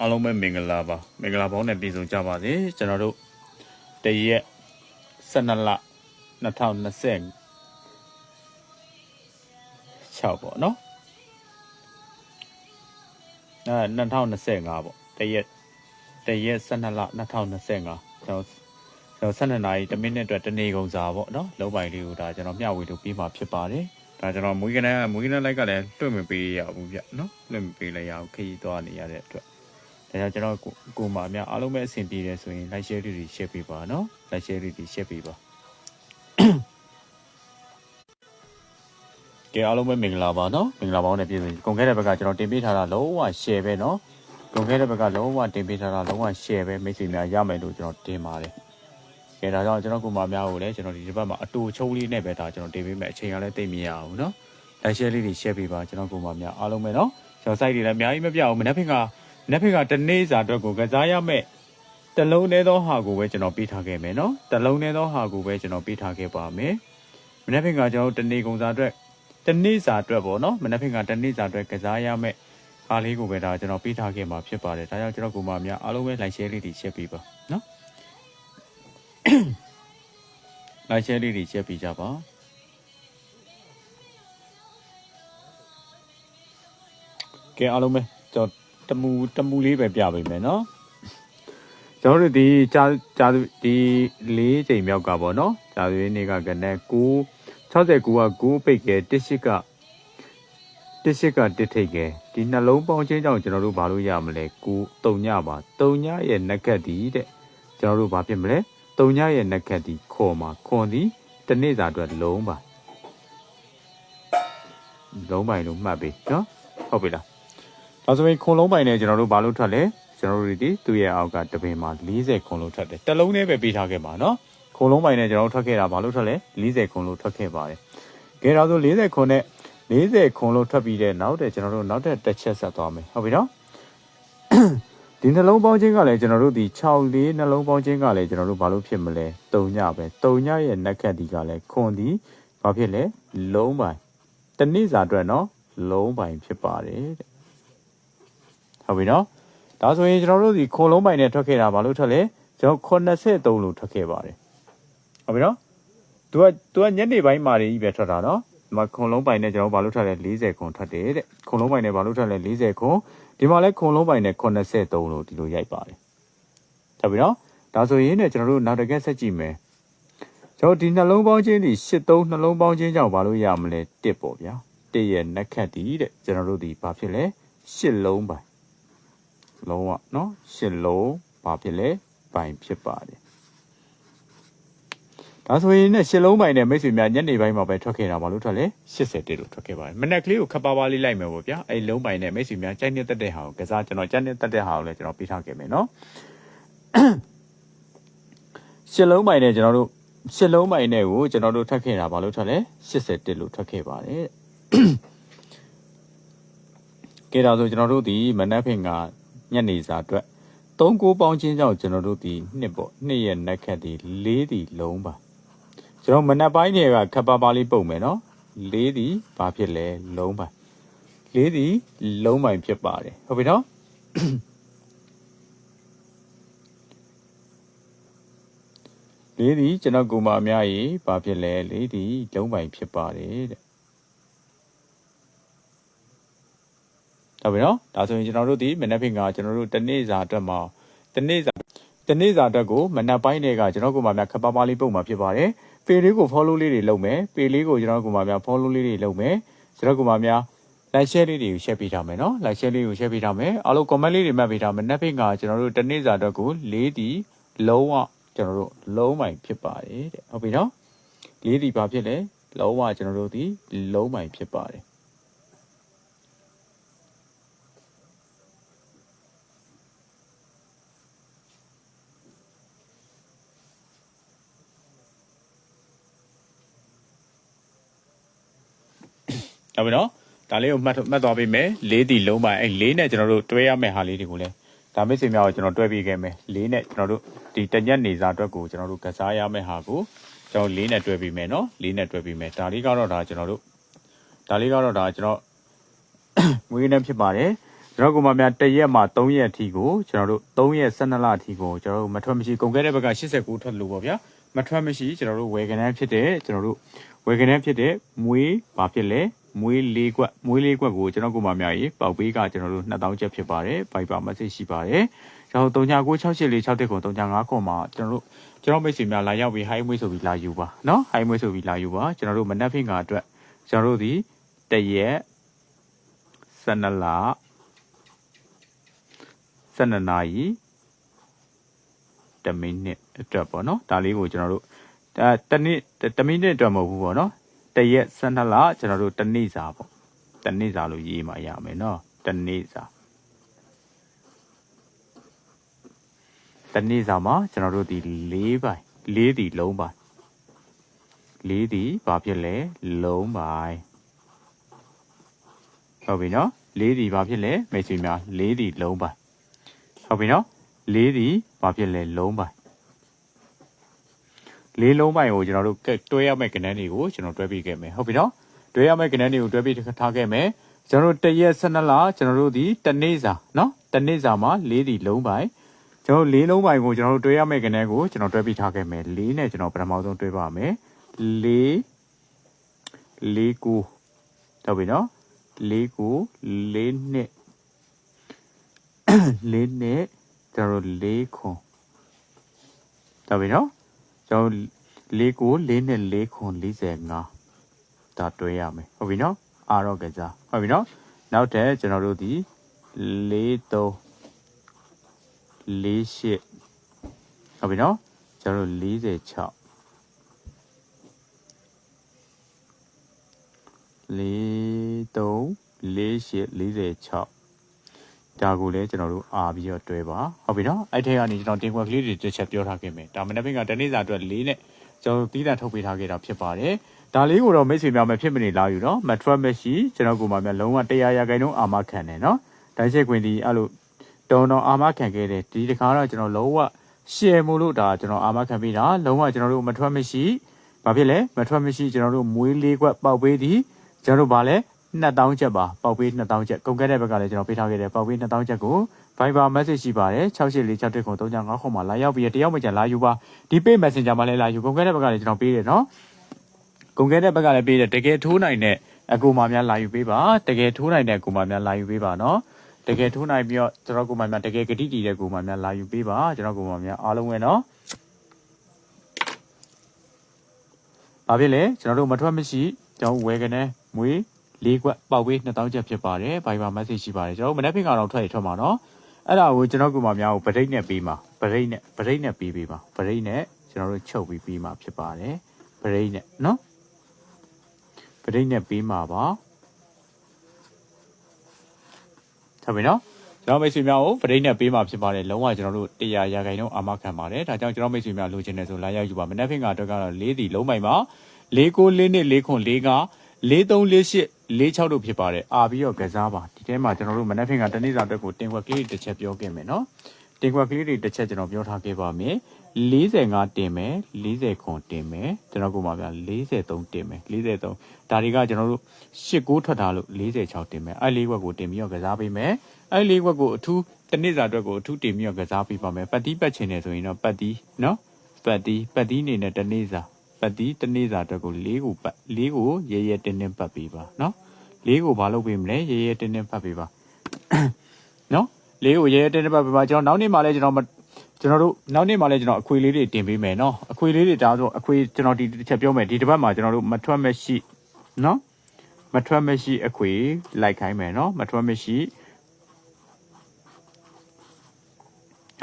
အားလုံးပဲမင်္ဂလာပါမင်္ဂလာပေါင်းနဲ့ပြည့်စုံကြပါစေကျွန်တော်တို့တရက်12လ2020 6ပေါ့နော်အဲ2025ပေါ့တရက်တရက်12လ2025ကျွန်တော် ကျွန်တော်12နာရီ1မိနစ်အတွက်တနေကုန်စာပေါ့နော်လုံးပိုင်လေးကိုဒါကျွန်တော်မျှဝေလို့ပြီးမှဖြစ်ပါတယ်ဒါကျွန်တော်မွေးကနေ့မွေးကနေ့လိုက်ကလည်းတွေ့မပေးရဘူးဗျနော်လွတ်မပေးလိုက်ရဘူးခရီးသွားနေရတဲ့အတွက်ဒါကြောင့်ကျွန်တော်ကိုကိုမာများအားလုံးပဲအဆင်ပြေတယ်ဆိုရင် like share လေးတွေ share ပေးပါနော် like share လေးတွေ share ပေးပါကဲအားလုံးပဲမင်္ဂလာပါနော်မင်္ဂလာပါနဲ့ပြည်စုံကုန်ခဲ့တဲ့ဘက်ကကျွန်တော်တင်ပေးထားတာလုံးဝ share ပဲနော်ကုန်ခဲ့တဲ့ဘက်ကလုံးဝတင်ပေးထားတာလုံးဝ share ပဲမိတ်ဆွေများရမယ်လို့ကျွန်တော်တင်ပါတယ်ကဲ ဒါကြောင့်ကျွန်တော်ကိုမများကိုလည်းကျွန်တော်ဒီတစ်ပတ်မှာအတူချုံးလေးနဲ့ပဲဒါကျွန်တော်တင်ပေးမယ်အချိန်ကလည်းတိတ်မရအောင်နော် like share လေးတွေ share ပေးပါကျွန်တော်ကိုမများအားလုံးပဲနော်ကျွန်တော် site တွေလည်းအများကြီးမပြအောင်မနေ့ဖင်ကမနေ့ဖင်ကတနေ့စာအတွက်ကိုကစားရမယ်တလုံးသေးသောဟာကိုပဲကျွန်တော်ပေးထားခဲ့မယ်နော်တလုံးသေးသောဟာကိုပဲကျွန်တော်ပေးထားခဲ့ပါမယ်မနေ့ဖင်ကကျွန်တော်တနေ့ကုန်စာအတွက်တနေ့စာအတွက်ပေါ့နော်မနက်ဖြန်ကတနေ့စာအတွက်ကစားရမယ့်အားလေးကိုပဲဒါကျွန်တော်ပေးထားခဲ့မှာဖြစ်ပါတယ်ဒါကြောင့်ကျွန်တော်ကိုမများအားလုံးပဲ like share လေးတွေ share ပေးပါနော် like share လေးတွေ share ပေးကြပါကဲအားလုံးပဲကျွန်တော်တမူတမူလေးပဲပြပေးမယ်နော်ကျွန်တော်တို့ဒီဂျာဂျာဒီ၄ချိန်မြောက်ကပေါ့နော်ဂျာသွေးနေ့ကကနေ့9 69က9ပိတ်ကဲ18က18ကတစ်ထိတ်ကဲဒီနှလုံးပေါင်းချင်းကြောင့်ကျွန်တော်တို့ဘာလို့ရမလဲ9 3ညပါ3ညရဲ့နက်ကတ်ဒီတဲ့ကျွန်တော်တို့ဘာဖြစ်မလဲ 3ညရဲ့နက်ကတ်ဒီခေါ်မှာခွန်ဒီတနေ့စာအတွက်လုံးပါလုံးပိုင်လို့မှတ်ပြီနော်ဟုတ်ပြီလားဒါဆိုရင်ခွန်လုံးပိုင်နဲ့ကျွန်တော်တို့ဘာလို့ထွက်လဲကျွန်တော်တို့ဒီသူ့ရဲ့အောက်ကတပင်မှာ40ခွန်လို့ထွက်တယ်တစ်လုံးနဲ့ပဲပေးထားခဲ့ပါနော်ခုံလုံးပိုင်းနဲ့ကျွန်တော်တို့ထွက်ခဲ့တာဘာလို့ထွက်လဲ40ခုံလို့ထွက်ခဲ့ပါတယ်။ကဲတော့ဆို40ခုံနဲ့40ခုံလို့ထွက်ပြီးတဲ့နောက်တဲ့ကျွန်တော်တို့နောက်တဲ့တစ်ချက်ဆက်သွားမယ်ဟုတ်ပြီနော်။ ဒီနှလုံးပေါင်းခြင်းကလည်းကျွန်တော်တို့ဒီ6လေးနှလုံးပေါင်းခြင်းကလည်းကျွန်တော်တို့ဘာလို့ဖြစ်မလဲ3ညပဲ3ညရဲ့နက်ခတ်ဒီကလည်းခွန်ဒီဘာဖြစ်လဲလုံးပိုင်းတနေ့စာအတွက်နော်လုံးပိုင်းဖြစ်ပါတယ်တဲ့ဟုတ်ပြီနော်ဒါဆိုရင်ကျွန်တော်တို့ဒီခွန်လုံးပိုင်းနဲ့ထွက်ခဲ့တာဘာလို့ထွက်လဲကျွန်တော်83လို့ထွက်ခဲ့ပါတယ်ဟုတ်ပြီနော်။ तू က तू ကညနေပိုင်းမာတွေကြီးပဲထွက်တာနော်။ဒီမှာခုံလုံးပိုင်နဲ့ကျွန်တော်ဘာလို့ထွက်လဲ40ခုံထွက်တယ်တဲ့။ခုံလုံးပိုင်နဲ့ဘာလို့ထွက်လဲ40ခုံ ဒီမှာလဲခုံလုံးပိုင်နဲ့83လို့ဒီလိုရိုက်ပါတယ်။ဟုတ်ပြီနော်။ဒါဆိုရင်ねကျွန်တော်တို့နောက်တစ်ကက်ဆက်ကြည့်မယ်။ကျွန်တော်ဒီနှလုံးပေါင်းချင်းဒီ83နှလုံးပေါင်းချင်းကြောင့်ဘာလို့ရမလဲ1ပေါ့ဗျာ။1ရဲ့နက်ခတ်ဒီတဲ့ကျွန်တော်တို့ဒီဘာဖြစ်လဲ8လုံးပိုင်လုံးဝနော်8လုံးဘာဖြစ်လဲပိုင်ဖြစ်ပါတယ် ဒါဆိုရင်ねရှစ်လုံးပိုင်နဲ့မိတ်ဆွေများညနေပိုင်းမှာပဲထွက်ခဲ့တာဘာလို့ထွက်လဲ80တိလို့ထွက်ခဲ့ပါတယ်မနေ့ကလေးကိုခပ်ပါးပါးလေးလိုက်မယ်ပေါ့ဗျာအဲ့လုံးပိုင်နဲ့မိတ်ဆွေများကြိုက်နေတတ်တဲ့ဟာကိုကစားကျွန်တော်ကြိုက်နေတတ်တဲ့ဟာကိုလည်းကျွန်တော်ပြထားခဲ့မယ်နော်ရှစ်လုံးပိုင်နဲ့ကျွန်တော်တို့ရှစ်လုံးပိုင်နဲ့ကိုကျွန်တော်တို့ထွက်ခဲ့တာဘာလို့ထွက်လဲ80တိလို့ထွက်ခဲ့ပါတယ်ကဲဒါဆိုကျွန်တော်တို့ဒီမနက်ဖင်ကညနေစာအတွက်3ကိုပေါင်းချင်းကြောင့်ကျွန်တော်တို့ဒီနှစ်ပေါ့နှစ်ရဲ့နက်ခတ်ဒီ4ဒီလုံးပါ ကျွန်တော်မနက်ပိုင်းတွေကခပ်ပါပါလေးပုံမယ်နော်လေးဒီဘာဖြစ်လဲလုံးပိုင်လေးဒီလုံးပိုင်ဖြစ်ပါတယ်ဟုတ်ပြီနော်လေးဒီကျွန်တော်ကိုမအများကြီးဘာဖြစ်လဲလေးဒီလုံးပိုင်ဖြစ်ပါတယ်တဲ့ဟုတ်ပြီနော်ဒါဆိုရင်ကျွန်တော်တို့ဒီမနက်ဖင်ကကျွန်တော်တို့တနေ့စာအတွက်မှာတနေ့စာတနေ့စာအတွက်ကိုမနက်ပိုင်းတွေကကျွန်တော်ကိုမများခပ်ပါပါလေးပုံမှာဖြစ်ပါတယ် ပေလေးကို follow လေးတွေလုပ်မယ်ပေလေးကိုကျွန်တော်ကမှများ follow လေးတွေလုပ်မယ်ကျွန်တော်ကမှများ like share လေးတွေကို share ပေးထားမယ်နော် like share လေးကို share ပေးထားမယ်အားလုံး comment လေးတွေမှတ်ပေးထားမယ်နှစ်ဖိတ်ကကျွန်တော်တို့တနေ့စာအတွက်ကို၄တီလုံးဝကျွန်တော်တို့လုံးမိုင်ဖြစ်ပါတယ်တဲ့ဟုတ်ပြီနော်၄တီဘာဖြစ်လဲလုံးဝကျွန်တော်တို့ဒီလုံးမိုင်ဖြစ်ပါတယ် ဟုတ်ပြီနော်ဒါလေးကိုမှတ်မှတ်သွားပေးမယ်၄တီလုံးမိုင်အဲ့၄နဲ့ကျွန်တော်တို့တွဲရမယ့်ဟာလေးတွေကိုလည်းဒါမိတ်ဆွေများကိုကျွန်တော်တွဲပေးခဲ့မယ်၄နဲ့ကျွန်တော်တို့ဒီတညက်နေစာအတွက်ကိုကျွန်တော်တို့ကစားရမယ့်ဟာကိုကျွန်တော်လေးနဲ့တွဲပြီးမယ်နော်လေးနဲ့တွဲပြီးမယ်ဒါလေးကတော့ဒါကျွန်တော်တို့ဒါလေးကတော့ဒါကျွန်တော်ငွေနဲ့ဖြစ်ပါတယ်ကျွန်တော်ကမှများတရက်မှာ3ရက်အထိကိုကျွန်တော်တို့3ရက်12လအထိကိုကျွန်တော်တို့မထွက်မရှိကုန်ခဲ့တဲ့ဘက်က89ထွက်လို့ပေါ့ဗျာမထွက်မရှိကျွန်တော်တို့ဝယ်ကနေဖြစ်တဲ့ကျွန်တော်တို့ဝယ်ကနေဖြစ်တဲ့မွေးဘာဖြစ်လဲ မွေးလေးကွက်မွေးလေးကွက်ကိုကျွန်တော်ကမှများရေးပေါက်ပေးကကျွန်တော်တို့2000ကျပ်ဖြစ်ပါတယ် Viber message ရှိပါတယ်ကျွန်တော်39968461ကို39ခွန်မှာကျွန်တော်တို့ကျွန်တော်မိတ်ဆွေများလာရောက်ပြီး high မွေးဆိုပြီးလာယူပါเนาะ high မွေးဆိုပြီးလာယူပါကျွန်တော်တို့မနက်ဖင်ကအတွက်ကျွန်တော်တို့ဒီတရက် 12လ12နာရီ10မိနစ်အတွက်ပေါ့နော်ဒါလေးကိုကျွန်တော်တို့ဒါတစ်နေ့10မိနစ်အတွက်မဟုတ်ဘူးပေါ့နော် တရက်12လကျွန်တော်တို့တစ်နေ့စာပေါ့တစ်နေ့စာလို့ရေးမှရမယ်နော်တစ်နေ့စာတစ်နေ့စာမှာကျွန်တော်တို့ဒီ၄ပိုင်း၄ဒီလုံးပိုင်း၄ဒီဘာဖြစ်လဲလုံးပိုင်းဟုတ်ပြီနော်လေးဒီဘာဖြစ်လဲမိတ်ဆွေများလေးဒီလုံးပိုင်ဟုတ်ပြီနော်လေးဒီဘာဖြစ်လဲလုံးပိုင် လေးလုံးပိုင်ကိုကျွန်တော်တို့ကဲတွဲရမယ့်ကဏ္ဍတွေကိုကျွန်တော်တွဲပြီးခဲ့မယ်ဟုတ်ပြီနော်တွဲရမယ့်ကဏ္ဍတွေကိုတွဲပြီးထားခဲ့မယ်ကျွန်တော်တို့တရက်12လကျွန်တော်တို့ဒီတနေ့စာနော်တနေ့စာမှာလေးဒီလုံးပိုင်ကျွန်တော်လေးလုံးပိုင်ကိုကျွန်တော်တို့တွဲရမယ့်ကဏ္ဍကိုကျွန်တော်တွဲပြီးထားခဲ့မယ်လေးနဲ့ကျွန်တော်ပထမဆုံးတွဲပါမယ်လေးလေးကိုဟုတ်ပြီနော်လေးကိုလေးနှစ်လေးနှစ်ကျွန်တော်တို့လေးခွန်ဒါပြီနော် ကျွန်တော်လေးကိုလေးနှစ်လေးခွန်45ဒါတွဲရမယ်ဟုတ်ပြီနော်အာတော့ကြစားဟုတ်ပြီနော်နောက်တဲ့ကျွန်တော်တို့ဒီလေးသုံးလေးရှစ်ဟုတ်ပြီနော်ကျွန်တော်တို့46လေးသုံးလေးရှစ်46 ဒါကိုလည်းကျွန်တော်တို့အာပြီးတော့တွဲပါဟုတ်ပြီနော်အဲ့ထက်ကနေကျွန်တော်တင်ကွက်ကလေးတွေတစ်ချက်ပြောထားခဲ့မယ်ဒါမနေ့ကတနေ့စာအတွက်၄နဲ့ကျွန်တော်တီးတန့်ထုတ်ပေးထားခဲ့တာဖြစ်ပါတယ်ဒါလေးကိုတော့မိတ်ဆွေများမဖြစ်မနေလာယူနော်မထွက်မရှိကျွန်တော်ကိုမှများလုံးဝ100ရာခိုင်နှုန်းအာမခံတယ်နော်တိုင်းချက်ခွင်ဒီအဲ့လိုတုံတော်အာမခံခဲ့တယ်ဒီတစ်ခါတော့ကျွန်တော်လုံးဝရှယ်မို့လို့ဒါကျွန်တော်အာမခံပေးတာလုံးဝကျွန်တော်တို့မထွက်မရှိဘာဖြစ်လဲမထွက်မရှိကျွန်တော်တို့မွေးလေးခွက်ပေါက်ပေးသည်ကျွန်တော်တို့ဗာလဲ 2000ချက်ပါပေါက်ပေး2000ချက်ကုန်ခဲ့တဲ့ဘက်ကလည်းကျွန်တော်ပေးထားခဲ့တယ်ပေါက်ပေး2000ချက်ကို Viber message ရှိပါတယ်6846ကို39ခုမှာလာရောက်ပြီးတယောက်မှကြလာယူပါဒီ pay messenger မှာလည်းလာယူကုန်ခဲ့တဲ့ဘက်ကလည်းကျွန်တော်ပေးတယ်နော်ကုန်ခဲ့တဲ့ဘက်ကလည်းပေးတယ်တကယ်ထိုးနိုင်တဲ့အကူမများလာယူပေးပါတကယ်ထိုးနိုင်တဲ့အကူမများလာယူပေးပါနော်တကယ်ထိုးနိုင်ပြီးတော့ကျွန်တော်ကူမများတကယ်ဂတိတည်တဲ့ကူမများလာယူပေးပါကျွန်တော်ကူမများအားလုံးပဲနော်ဘာဖြစ်လဲကျွန်တော်တို့မထွက်မရှိကျွန်တော်ဝယ်ကနေမွေး လေးကွက်ပေါက်ပေး2000ကျပ်ဖြစ်ပါတယ် Viber message ရှိပါတယ်ကျွန်တော်မနေ့ဖင်ကတော့ထွက်ရထွက်မှာနော်အဲ့ဒါကိုကျွန်တော်ကမှများကိုဗရိတ်နဲ့ပေးမှာဗရိတ်နဲ့ဗရိတ်နဲ့ပေးပေးပါဗရိတ်နဲ့ကျွန်တော်တို့ချုပ်ပြီးပေးမှာဖြစ်ပါတယ်ဗရိတ်နဲ့နော်ဗရိတ်နဲ့ပေးမှာပါဟုတ်ပြီနော်ကျွန်တော်မိတ်ဆွေများကိုဗရိတ်နဲ့ပေးမှာဖြစ်ပါတယ်လုံးဝကျွန်တော်တို့100ရာခိုင်နှုန်းအာမခံပါတယ်ဒါကြောင့်ကျွန်တော်မိတ်ဆွေများလိုချင်တယ်ဆိုလာရောက်ယူပါမနေ့ဖင်ကအတွက်ကတော့၄တီလုံးပိုင်ပါ၄ကို၄နှစ်၄ခွန်၄က 4348 46တို့ဖြစ်ပါတယ်အာပြီးတော့ကစားပါဒီထဲမှာကျွန်တော်တို့မနက်ဖင်ကတနေ့စာအတွက်ကိုတင်ကွက်ကလေးတစ်ချက်ပြောခဲ့မယ်နော်တင်ကွက်ကလေးတွေတစ်ချက်ကျွန်တော်ပြောထားခဲ့ပါမယ်45တင်မယ်40ခွန်တင်မယ်ကျွန်တော်ကမှဗျာ43တင်မယ်43ဒါတွေကကျွန်တော်တို့89ထွက်တာလို့46တင်မယ်အဲ့လေးခွက်ကိုတင်ပြီးတော့ကစားပေးမယ်အဲ့လေးခွက်ကိုအထူးတနေ့စာအတွက်ကိုအထူးတင်ပြီးတော့ကစားပေးပါမယ်ပတ်တီးပတ်ချင်တယ်ဆိုရင်တော့ပတ်တီးနော်ပတ်တီးပတ်တီးနေနဲ့တနေ့စာ ပတ်တီးတနေ့စာအတွက်ကို၄ကိုပတ်၄ကိုရဲရဲတင်းတင်းပတ်ပေးပါနော်၄ကိုဘာလုပ်ပေးမလဲရဲရဲတင်းတင်းပတ်ပေးပါနော်၄ကိုရဲရဲတင်းတင်းပတ်ပေးပါကျွန်တော်နောက်နေ့မှလည်းကျွန်တော်ကျွန်တော်တို့နောက်နေ့မှလည်းကျွန်တော်အခွေလေးတွေတင်ပေးမယ်နော်အခွေလေးတွေဒါဆိုအခွေကျွန်တော်ဒီတစ်ချက်ပြောမယ်ဒီတစ်ပတ်မှာကျွန်တော်တို့မထွက်မရှိနော်မထွက်မရှိအခွေလိုက်ခိုင်းမယ်နော်မထွက်မရှိ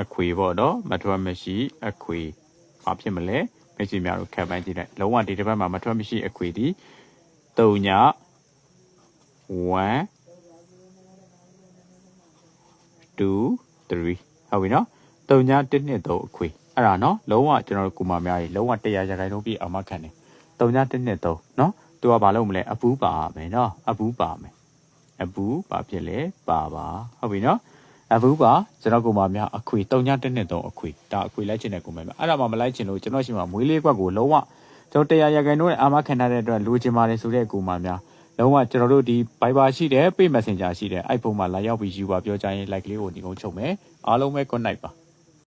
အခွေပေါ့နော်မထွက်မရှိအခွေဘာဖြစ်မလဲ မိတ်ဆွေများတို့ခံပန်းကြည့်လိုက်လုံးဝဒီတစ်ပတ်မှာမထွက်မရှိအခွေဒီ3ည1 2 3ဟုတ်ပြီနော်3ည1နှစ်3အခွေအဲ့ဒါနော်လုံးဝကျွန်တော်တို့ကူမများကြီးလုံးဝ100ရာခိုင်နှုန်းပြည့်အောင်မခံတယ်3ည1နှစ်3နော်သူကဘာလုပ်မလဲအပူးပါမယ်နော်အပူးပါမယ်အပူးဘာဖြစ်လဲပါပါဟုတ်ပြီနော် အဘူးပါကျွန်တော်ကိုမများအခွေ3ည1နှစ်3အခွေဒါအခွေလိုက်ချင်တဲ့ကိုမများအဲ့ဒါမှမလိုက်ချင်လို့ကျွန်တော်ရှိမှမွေးလေးကွက်ကိုလုံးဝကျွန်တော်တရားရခိုင်တို့နဲ့အာမခံထားတဲ့အတွက်လိုချင်ပါတယ်ဆိုတဲ့ကိုမှများလုံးဝကျွန်တော်တို့ဒီ Viber ရှိတယ် Pay Messenger ရှိတယ်အဲ့ဖုန်းမှာလာရောက်ပြီးယူပါပြောကြရင် like လေးကိုဒီကုန်းချုပ်မယ်အားလုံးပဲ good night ပါ